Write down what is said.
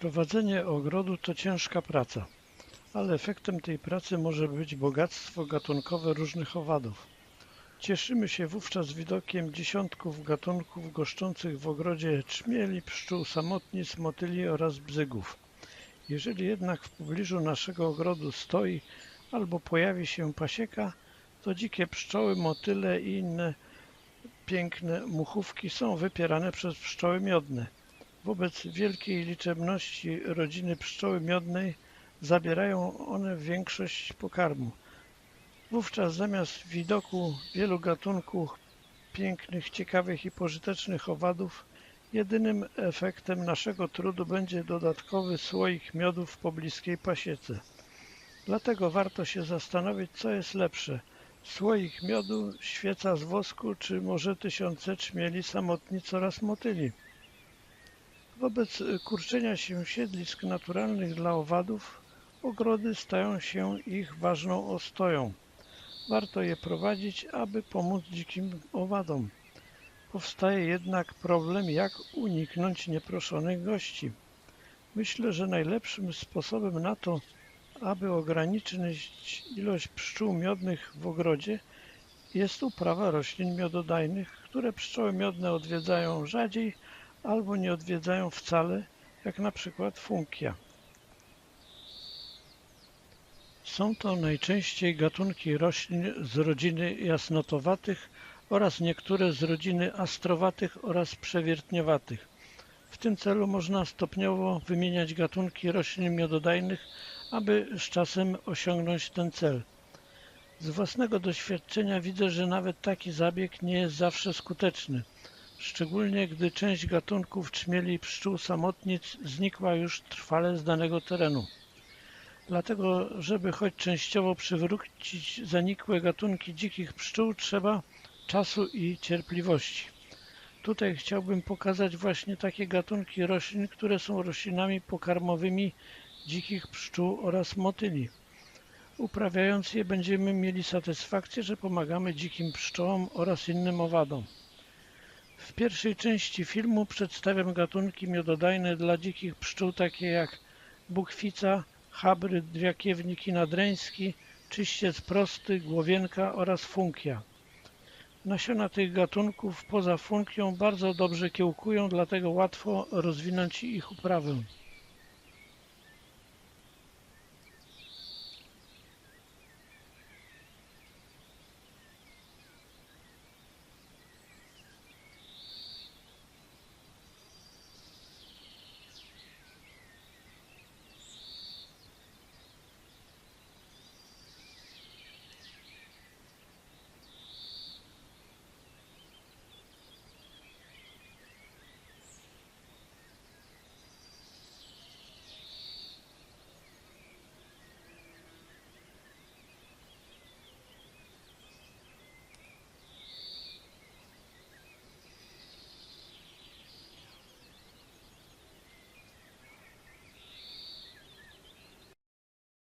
Prowadzenie ogrodu to ciężka praca, ale efektem tej pracy może być bogactwo gatunkowe różnych owadów. Cieszymy się wówczas widokiem dziesiątków gatunków goszczących w ogrodzie czmieli, pszczół, samotnic, motyli oraz bzygów. Jeżeli jednak w pobliżu naszego ogrodu stoi albo pojawi się pasieka, to dzikie pszczoły, motyle i inne piękne muchówki są wypierane przez pszczoły miodne. Wobec wielkiej liczebności rodziny pszczoły miodnej zabierają one większość pokarmu. Wówczas zamiast widoku wielu gatunków pięknych, ciekawych i pożytecznych owadów, jedynym efektem naszego trudu będzie dodatkowy słoik miodu w pobliskiej pasiece. Dlatego warto się zastanowić, co jest lepsze. Słoik miodu, świeca z wosku, czy może tysiące czmieli, samotnic oraz motyli. Wobec kurczenia się siedlisk naturalnych dla owadów, ogrody stają się ich ważną ostoją. Warto je prowadzić, aby pomóc dzikim owadom. Powstaje jednak problem, jak uniknąć nieproszonych gości. Myślę, że najlepszym sposobem na to, aby ograniczyć ilość pszczół miodnych w ogrodzie, jest uprawa roślin miododajnych, które pszczoły miodne odwiedzają rzadziej albo nie odwiedzają wcale, jak na przykład funkia. Są to najczęściej gatunki roślin z rodziny jasnotowatych oraz niektóre z rodziny astrowatych oraz przewiertniowatych. W tym celu można stopniowo wymieniać gatunki roślin miododajnych, aby z czasem osiągnąć ten cel. Z własnego doświadczenia widzę, że nawet taki zabieg nie jest zawsze skuteczny, szczególnie gdy część gatunków czmieli pszczół samotnic znikła już trwale z danego terenu. Dlatego, żeby choć częściowo przywrócić zanikłe gatunki dzikich pszczół, trzeba czasu i cierpliwości. Tutaj chciałbym pokazać właśnie takie gatunki roślin, które są roślinami pokarmowymi dzikich pszczół oraz motyli. Uprawiając je będziemy mieli satysfakcję, że pomagamy dzikim pszczołom oraz innym owadom. W pierwszej części filmu przedstawiam gatunki miododajne dla dzikich pszczół takie jak bukwica, chabryd, dwiakiewnik i nadreński, czyściec prosty, głowienka oraz funkia. Nasiona tych gatunków poza funkią bardzo dobrze kiełkują, dlatego łatwo rozwinąć ich uprawę.